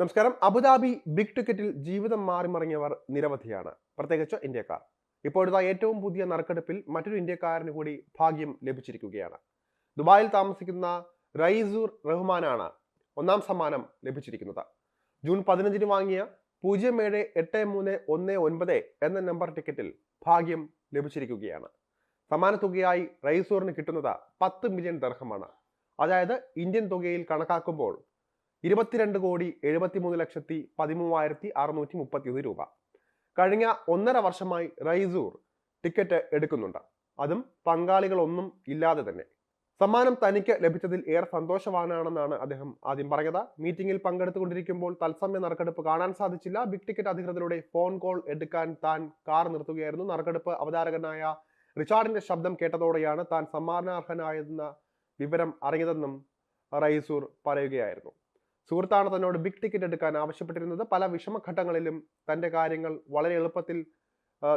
നമസ്കാരം. Abu Dhabi big ടിക്കറ്റിൽ ജീവിതം മാറിമറിഞ്ഞവർ നിരവധിയാണ്. പ്രത്യേകിച്ച് ഇന്ത്യക്കാർ. ഇപ്പോഴത്തെ ഏറ്റവും പുതിയ നറുക്കെടുപ്പിൽ മറ്റൊരു ഇന്ത്യക്കാരന് കൂടി ഭാഗ്യം ലഭിച്ചിരിക്കുകയാണ്. ദുബായിൽ താമസിക്കുന്ന റൈസൂർ റഹ്മാനാണ് ഒന്നാം സമ്മാനം ലഭിച്ചിരിക്കുന്നത്. ജൂൺ പതിനഞ്ചിന് വാങ്ങിയ പൂജ്യം ഏഴ് എട്ട് മൂന്ന് ഒന്ന് ഒൻപത് എന്ന നമ്പർ ടിക്കറ്റിൽ ഭാഗ്യം ലഭിച്ചിരിക്കുകയാണ്. സമ്മാന തുകയായി റൈസൂറിന് കിട്ടുന്നത് പത്ത് മില്യൺ ദർഹമാണ് അതായത് ഇന്ത്യൻ തുകയിൽ കണക്കാക്കുമ്പോൾ ഇരുപത്തിരണ്ട് കോടി എഴുപത്തിമൂന്ന് ലക്ഷത്തി പതിമൂവായിരത്തി അറുന്നൂറ്റി മുപ്പത്തിയൊന്ന് രൂപ. കഴിഞ്ഞ ഒന്നര വർഷമായി റൈസൂർ ടിക്കറ്റ് എടുക്കുന്നുണ്ട്. അതും പങ്കാളികളൊന്നും ഇല്ലാതെ തന്നെ. സമ്മാനം തനിക്ക് ലഭിച്ചതിൽ ഏറെ സന്തോഷവാനാണെന്നാണ് അദ്ദേഹം ആദ്യം പറഞ്ഞത്. മീറ്റിംഗിൽ പങ്കെടുത്തുകൊണ്ടിരിക്കുമ്പോൾ തത്സമയ നറുക്കെടുപ്പ് കാണാൻ സാധിച്ചില്ല. ബിഗ് ടിക്കറ്റ് അധികൃതരുടെ ഫോൺ കോൾ എടുക്കാൻ താൻ കാർ നിർത്തുകയായിരുന്നു. നറുക്കെടുപ്പ് അവതാരകനായ റിച്ചാർഡിന്റെ ശബ്ദം കേട്ടതോടെയാണ് താൻ സമ്മാനാർഹനായെന്ന വിവരം അറിയതെന്നും റൈസൂർ പറയുകയായിരുന്നു. സുഹൃത്താണ് തന്നോട് ബിഗ് ടിക്കറ്റ് എടുക്കാൻ ആവശ്യപ്പെട്ടിരുന്നത്. പല വിഷമഘട്ടങ്ങളിലും തന്റെ കാര്യങ്ങൾ വളരെ എളുപ്പത്തിൽ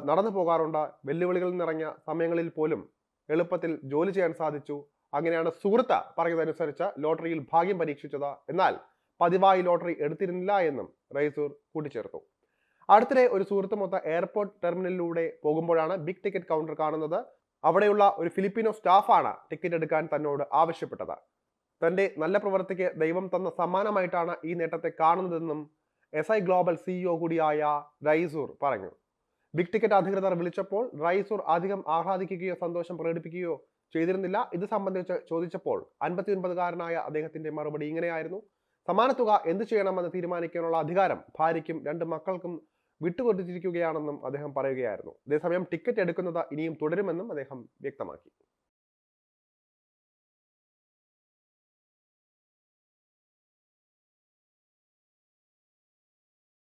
നടന്നു പോകാറുണ്ട്. വെല്ലുവിളികൾ നിറഞ്ഞ സമയങ്ങളിൽ പോലും എളുപ്പത്തിൽ ജോലി ചെയ്യാൻ സാധിച്ചു. അങ്ങനെയാണ് സുഹൃത്ത് പറയുന്നതനുസരിച്ച് ലോട്ടറിയിൽ ഭാഗ്യം പരീക്ഷിച്ചത്. എന്നാൽ പതിവായി ലോട്ടറി എടുത്തിരുന്നില്ല എന്നും റൈസൂർ കൂട്ടിച്ചേർത്തു. അടുത്തിടെ ഒരു സുഹൃത്തുമൊത്ത എയർപോർട്ട് ടെർമിനലിലൂടെ പോകുമ്പോഴാണ് ബിഗ് ടിക്കറ്റ് കൗണ്ടർ കാണുന്നത്. അവിടെയുള്ള ഒരു ഫിലിപ്പിനോ സ്റ്റാഫാണ് ടിക്കറ്റ് എടുക്കാൻ തന്നോട് ആവശ്യപ്പെട്ടത്. തന്റെ നല്ല പ്രവൃത്തിക്ക് ദൈവം തന്ന സമ്മാനമായിട്ടാണ് ഈ നേട്ടത്തെ കാണുന്നതെന്നും എസ് ഐ ഗ്ലോബൽ സിഇഒ കൂടിയായ റൈസൂർ പറഞ്ഞു. ബിഗ് ടിക്കറ്റ് അധികൃതർ വിളിച്ചപ്പോൾ റൈസൂർ അധികം ആഹ്ലാദിക്കുകയോ സന്തോഷം പ്രകടിപ്പിക്കുകയോ ചെയ്തിരുന്നില്ല. ഇത് സംബന്ധിച്ച് ചോദിച്ചപ്പോൾ അൻപത്തിയൊൻപതുകാരനായ അദ്ദേഹത്തിന്റെ മറുപടി ഇങ്ങനെയായിരുന്നു. സമാന തുക എന്ത് ചെയ്യണമെന്ന് തീരുമാനിക്കാനുള്ള അധികാരം ഭാര്യയ്ക്കും രണ്ട് മക്കൾക്കും വിട്ടുകൊടുത്തിരിക്കുകയാണെന്നും അദ്ദേഹം പറയുകയായിരുന്നു. അതേസമയം ടിക്കറ്റ് എടുക്കുന്നത് ഇനിയും തുടരുമെന്നും അദ്ദേഹം വ്യക്തമാക്കി.